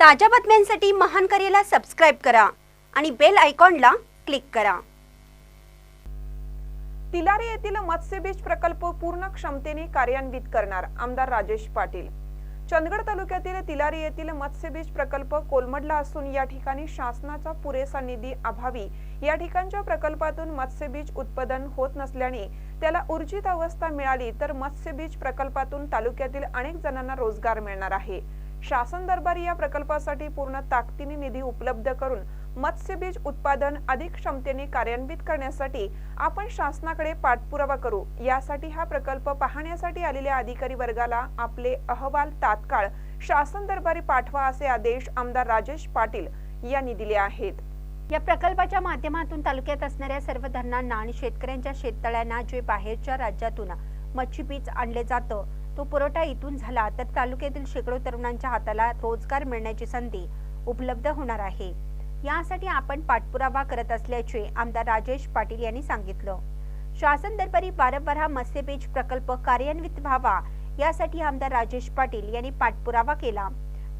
ताज्या बातम्यांसाठी महान करेला सबस्क्राईब करा आणि बेल आयकॉनला क्लिक करा. तिलारी येथील मत्स्यबीज प्रकल्प पूर्ण क्षमतेने कार्यान्वित करणार आमदार राजेश पाटील. चंदगड तालुक्यातील तिलारी येथील मत्स्यबीज प्रकल्प कोलमडला असून या ठिकाणी शासनाचा पुरेसा निधी अभावी. या ठिकाणच्या प्रकल्पातून मत्स्यबीज उत्पादन होत नसल्याने त्याला ऊर्जित अवस्था मिळाली तर मत्स्यबीज प्रकल्पातून तालुक्यातील अनेक जणांना रोजगार मिळणार आहे. शासन दरबारी या प्रकल्पासाठी पूर्ण ताकदीने निधी उपलब्ध करून मत्स्यबीज उत्पादन अधिक क्षमतेने कार्यान्वित करण्यासाठी आपण शासनाकडे पाठपुरावा करू. यासाठी हा प्रकल्प पाहण्यासाठी आलेल्या अधिकारी वर्गाला आपले अहवाल तात्काळ शासन दरबारी पाठवा असे आदेश आमदार राजेश पाटील यांनी दिले आहेत. या प्रकल्पाच्या माध्यमातून तालुक्यात असणाऱ्या सर्व धरणांना आणि शेतकऱ्यांच्या शेततळ्यांना जे बाहेरच्या राज्यातून मच्छीबीज आणले जातं तो पुरवठा इथून झाला तर तालुक्यातील शेकडो तरुणांच्या हाताला रोजगार मिळण्याची संधी उपलब्ध होणार आहे. यासाठी आपण पाठपुरावा करत असल्याचे आमदार राजेश पाटील यांनी सांगितलं. शासन दरबारी वारंवार हा मत्स्यबीज प्रकल्प कार्यान्वित व्हावा यासाठी आमदार राजेश पाटील यांनी पाठपुरावा केला.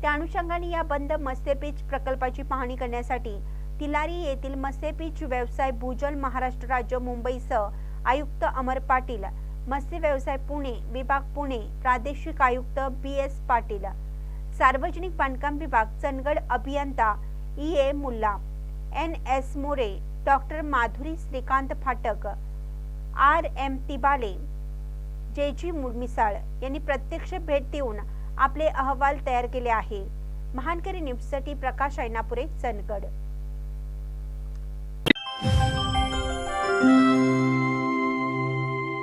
त्या अनुषंगाने या बंद मत्स्यपीज प्रकल्पाची पाहणी करण्यासाठी तिलारी येथील मत्स्यबीज व्यवसाय भूजल महाराष्ट्र राज्य मुंबईसह आयुक्त अमर पाटील मत्स्य व्यवसाय पुणे विभाग पुणे प्रादेशिक आयुक्त बी एस पाटील. सार्वजनिक बांधकाम विभाग चंदगड अभियंता E A Mulla. N S More doctor Madhuri Shrikant Phatak. R M Tibale J G Misal यांनी प्रत्यक्ष भेट देऊन आपले अहवाल तयार केले आहे. महानकरी न्यूजसाठी प्रकाश ऐनापुरे चंदगड.